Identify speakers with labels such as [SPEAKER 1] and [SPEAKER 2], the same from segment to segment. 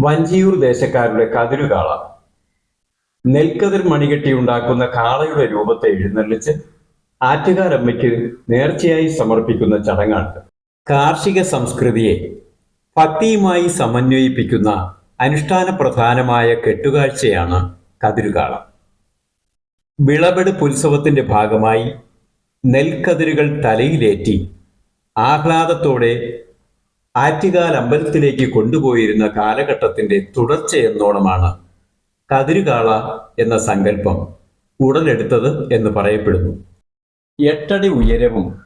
[SPEAKER 1] വഞ്ചിയൂർ ദേശക്കാരുടെ കതിരുകാള. നെൽക്കതിർ മണികെട്ടി ഉണ്ടാക്കുന്ന കാളയുടെ രൂപത്തെ എഴുന്നള്ളിച്ച് ആറ്റുകാരമ്മയ്ക്ക് നേർച്ചയായി സമർപ്പിക്കുന്ന ചടങ്ങാണ് കാർഷിക സംസ്കൃതിയെ ഭക്തിയുമായി സമന്വയിപ്പിക്കുന്ന അനുഷ്ഠാന പ്രധാനമായ കെട്ടുകാഴ്ചയാണ് കതിരുകാള. വിളവെടുപ്പ് ഉത്സവത്തിന്റെ ഭാഗമായി നെൽക്കതിരുകൾ തലയിലേറ്റി ആഹ്ലാദത്തോടെ ആറ്റുകാൽ അമ്പലത്തിലേക്ക് കൊണ്ടുപോയിരുന്ന കാലഘട്ടത്തിന്റെ തുടർച്ച തുടർച്ചയെന്നോണമാണ് കതിരുകാള എന്ന സങ്കല്പം ഉടലെടുത്തത് എന്ന് പറയപ്പെടുന്നു. എട്ടടി ഉയരവും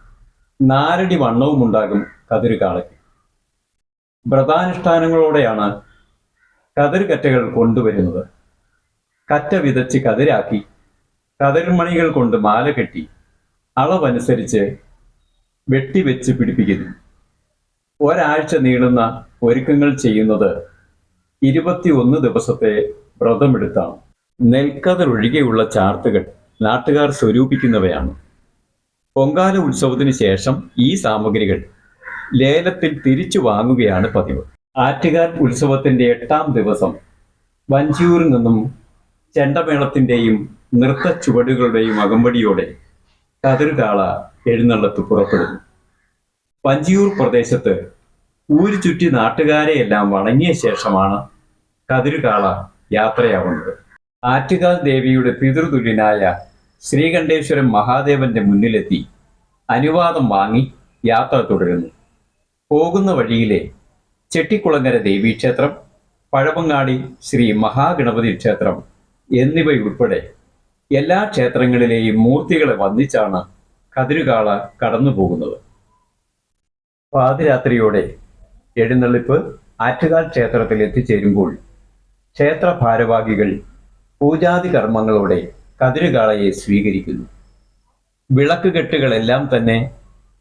[SPEAKER 1] നാലടി വണ്ണവും ഉണ്ടാകും കതിരുകാളയ്ക്ക്. വ്രതാനുഷ്ഠാനങ്ങളോടെയാണ് കതിർകറ്റകൾ കൊണ്ടുവരുന്നത്. കറ്റ വിതച്ച് കതിരാക്കി കതിർമണികൾ കൊണ്ട് മാല കെട്ടി അളവനുസരിച്ച് വെട്ടിവെച്ച് പിടിപ്പിക്കുന്നു. ഒരാഴ്ച നീളുന്ന ഒരുക്കങ്ങൾ ചെയ്യുന്നത് ഇരുപത്തിയൊന്ന് ദിവസത്തെ വ്രതമെടുത്താണ്. നെൽക്കതിർ ഒഴികെയുള്ള ചാർത്തുകൾ നാട്ടുകാർ സ്വരൂപിക്കുന്നവയാണ്. പൊങ്കാല ഉത്സവത്തിന് ശേഷം ഈ സാമഗ്രികൾ ലേലത്തിൽ തിരിച്ചു വാങ്ങുകയാണ് പതിവ്. ആറ്റുകാൽ ഉത്സവത്തിന്റെ എട്ടാം ദിവസം വഞ്ചിയൂരിൽ നിന്നും ചെണ്ടമേളത്തിന്റെയും നൃത്ത ചുവടുകളുടെയും അകമ്പടിയോടെ കതിർകാള എഴുന്നള്ളത്ത് പുറപ്പെടുന്നു. വഞ്ചിയൂർ പ്രദേശത്ത് ഊരു ചുറ്റി നാട്ടുകാരെ എല്ലാം വണങ്ങിയ ശേഷമാണ് കതിരുകാള യാത്രയാവുന്നത്. ആറ്റുകാൽ ദേവിയുടെ പിതൃതുല്യനായ ശ്രീകണ്ഠേശ്വരം മഹാദേവന്റെ മുന്നിലെത്തി അനുവാദം വാങ്ങി യാത്ര തുടരുന്നു. പോകുന്ന വഴിയിലെ ചെട്ടിക്കുളങ്ങര ദേവീക്ഷേത്രം പഴവങ്ങാടി ശ്രീ മഹാഗണപതി ക്ഷേത്രം എന്നിവയുൾപ്പെടെ എല്ലാ ക്ഷേത്രങ്ങളിലെയും മൂർത്തികളെ വന്ദിച്ചാണ് കതിരുകാള കടന്നു പോകുന്നത് പാതിരാത്രിയോടെ എഴുന്നള്ളിപ്പ് ആറ്റുകാൽ ക്ഷേത്രത്തിൽ എത്തിച്ചേരുമ്പോൾ ക്ഷേത്ര ഭാരവാഹികൾ പൂജാതി കർമ്മങ്ങളോടെ കതിരുകാളയെ സ്വീകരിക്കുന്നു. വിളക്ക് കെട്ടുകളെല്ലാം തന്നെ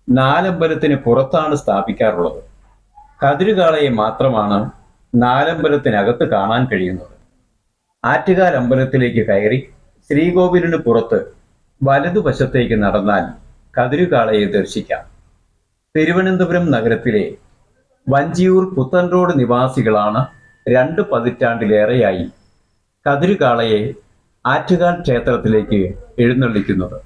[SPEAKER 1] നാലമ്പലത്തിന് പുറത്താണ് സ്ഥാപിക്കാറുള്ളത്. കതിരുകാളയെ മാത്രമാണ് നാലമ്പലത്തിനകത്ത് കാണാൻ കഴിയുന്നത്. ആറ്റുകാൽ അമ്പലത്തിലേക്ക് കയറി ശ്രീകോവിലിന് പുറത്ത് വലതുവശത്തേക്ക് നടന്നാൽ കതിരുകാളയെ ദർശിക്കാം. തിരുവനന്തപുരം നഗരത്തിലെ വഞ്ചിയൂർ പുത്തൻ റോഡ് നിവാസികളാണ് രണ്ട് പതിറ്റാണ്ടിലേറെയായി കതിരുകാളയെ ആറ്റുകാൽ ക്ഷേത്രത്തിലേക്ക് എഴുന്നള്ളിക്കുന്നത്.